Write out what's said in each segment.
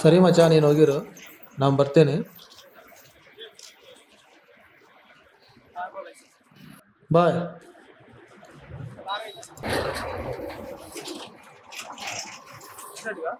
ಸರಿ ಮಚ್ಚ ನೀನು ಹೋಗಿರು. ನಾನು ಬರ್ತೇನೆ. ಬಾಯ್ 这里啊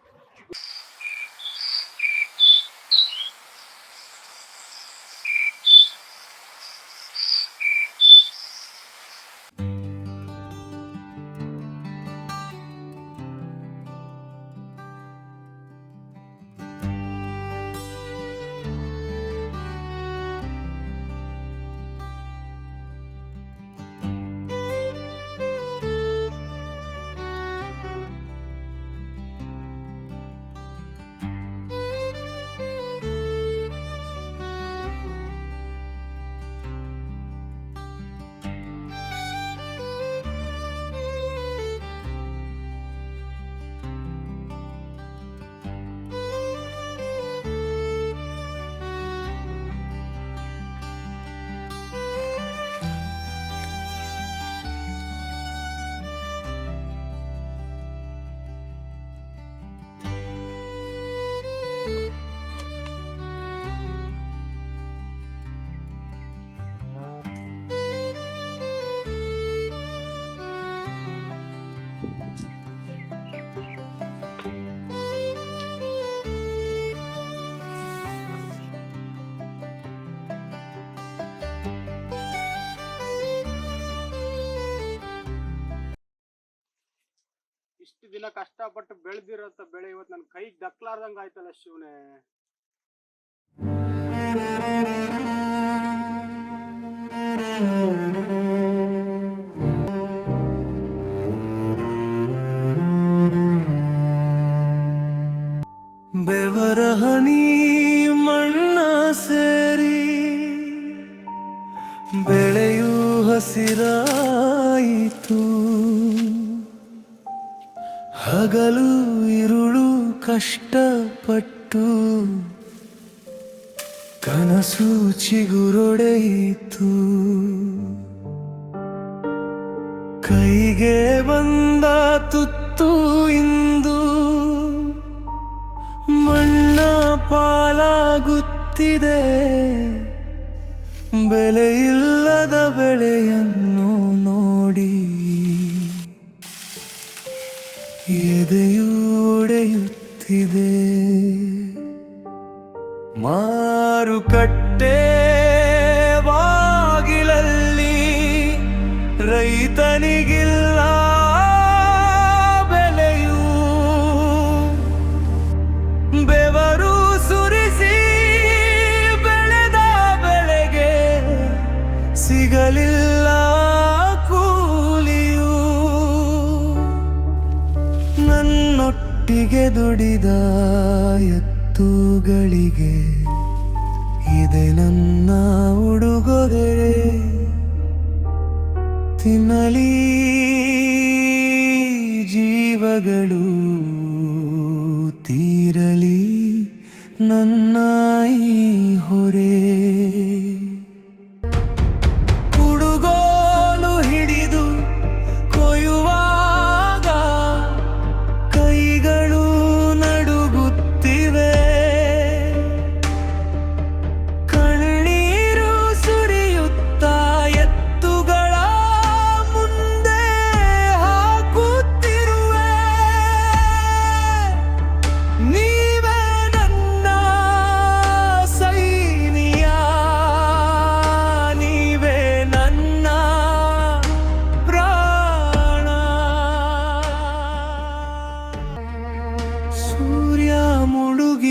ಇಷ್ಟು ದಿನ ಕಷ್ಟಪಟ್ಟು ಬೆಳೆದಿರೋಂಥ ಬೆಳೆ ಇವತ್ತು ನನ್ನ ಕೈಗೆ ದಕ್ಲಾರ್ದಂಗೆ ಆಯ್ತಲ್ಲ ಶಿವನೇ. ಬೆವರ ಹನಿ ಮಣ್ಣ ಸೇರಿ ಬೆಳೆಯೂ ಹಸಿರಾಯಿತು. ಹಗಲು ಇರುಳು ಕಷ್ಟಪಟ್ಟು ಕನಸು ಚಿಗುರೊಡೆಯಿತು. ಕೈಗೆ ಬಂದ ತುತ್ತು ಇಂದು ಮಣ್ಣ ಪಾಲಾಗುತ್ತಿದೆ. ಬೆಲೆಯಿಲ್ಲದ ಬೆಳೆಯನ್ನು ನೋಡಿ ಒಡೆಯುತ್ತಿದೆ ಮಾರುಕಟ್ಟೆ ಬಾಗಿಲಲ್ಲಿ ರೈತನಿಗಿಲ್ಲ ದುಡಿದ ಎತ್ತುಗಳಿಗೆ ಇದೆ ನನ್ನ ಉಡುಗೊರೆ. ತಿನ್ನಲಿ ಜೀವಗಳು ತೀರಲಿ ನನ್ನ ಈ ಹೊರೆ.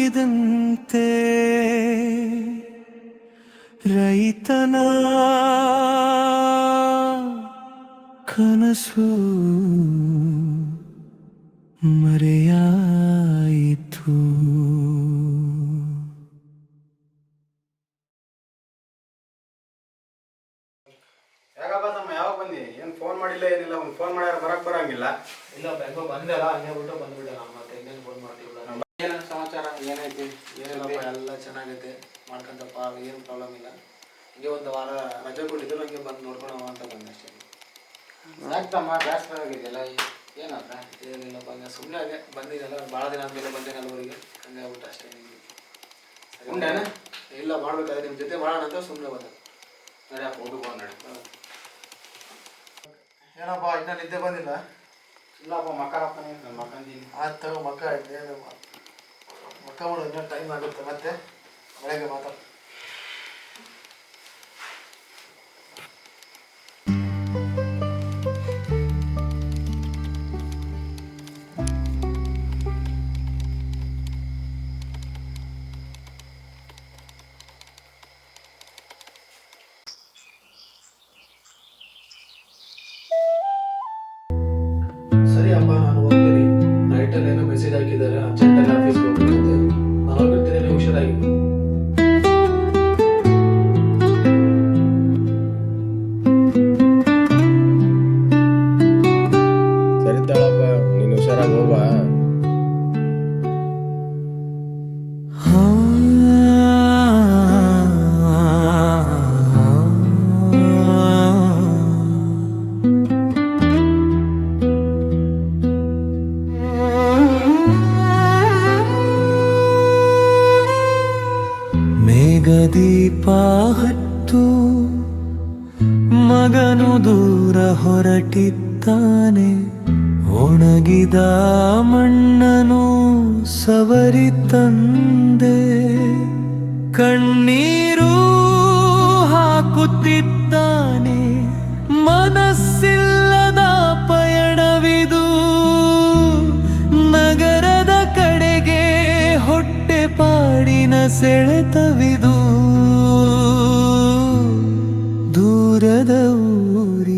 ಮುಳುಗಿದಂತೆ ರೈತನ ಕನಸು ಮರೆಯಾಯಿತು. ಯಾವಾಗ ಬಂದಿ? ಏನು ಫೋನ್ ಮಾಡಿಲ್ಲ ಏನಿಲ್ಲ ಒಂದು ಫೋನ್ ಮಾಡ್ಯಾರ ಬರಕ್ ಬರಂಗಿಲ್ಲ. ಇಲ್ಲ ಬೆಂಗ್ಳೂರ್ ಬಂದೆಲ್ಲ ಹಂಗೆ ಬಿಟ್ಟು ಬಂದ್ಬಿಟ್ಟೆ ನಮ್ಮ ಮತ್ತೆ ಇನ್ನೇನು ಫೋನ್ ಮಾಡ್ತೀವಿಲ್ಲ ಏನ ಸಮಾಚಾರ ಏನೈತಿ ಏನಿಲ್ಲಪ್ಪ ಎಲ್ಲ ಚೆನ್ನಾಗೈತೆ ಮಾಡ್ಕೊಂತಪ್ಪ ಏನು ಪ್ರಾಬ್ಲಮ್ ಇಲ್ಲ. ಹೀಗೆ ಒಂದು ವಾರ ರಜೆ ಕೊಟ್ಟಿದ್ರು ಹಂಗೆ ಬಂದು ನೋಡ್ಕೊಳವ ಅಂತ ಬಂದೆ ಅಷ್ಟೇ. ಸಾಕ್ತಮ್ಮ ಬೇಸರ ಆಗಿದೆಯಲ್ಲ ಏನಂತ ಏನಿಲ್ಲಪ್ಪ ಹಂಗೆ ಸುಮ್ಮನೆ ಹಾಗೆ ಬಂದಿದ್ದೆಲ್ಲ ಭಾಳ ದಿನ ಆದಮೇಲೆ ಬಂದೆ ನಲ್ವರಿಗೆ. ಹಂಗೆ ಆಗ್ಬಿಟ್ಟು ಅಷ್ಟೇ ನಿಮಗೆ. ಉಂಡೇನ? ಇಲ್ಲ ಮಾಡ್ಬೇಕಾದ್ರೆ ನಿಮ್ಮ ಜೊತೆ ಮಾಡೋಣ ಅಂತ ಸುಮ್ಮನೆ ಬಂದೆ. ಸರಿ ಊಟಕ್ಕೆ ನಡಿ. ಏನಪ್ಪ ಇನ್ನೂ ನಿದ್ದೆ ಬಂದಿಲ್ಲ? ಇಲ್ಲಪ್ಪ ಮಕ್ಕಳಪ್ಪ ನೀನು ಮಕ್ಕಳ ಆಯ್ತು ತಗೋ ಮಕ್ಕ ಆಯ್ತು ಮಕ್ಕ ಮಾಡು ಇನ್ನೂ ಟೈಮ್ ಆಗುತ್ತೆ. ಮತ್ತೆ ಬೆಳಗ್ಗೆ ಮಾತ್ರ ಸರಿ ಅಪ್ಪ ನಾನು ಓದ್ತೀನಿ ನೈಟಲ್ಲಿ ಏನೋ ಮೆಸೇಜ್ ಹಾಕಿದ್ದಾರೆ ಮೇಘದೀಪ ಹತ್ತು ಮಗನು ದೂರ ಹೊರಟಿದ್ದಾನೆ. ಒಣಗಿದ ಮಣ್ಣನು ಸವರಿ ತಂದೆ. ಕಣ್ಣೀರು ಹಾಕುತ್ತಿದ್ದಾನೆ ಸೆಳೆತವಿದು ದೂರದ ಊರಿಗೆ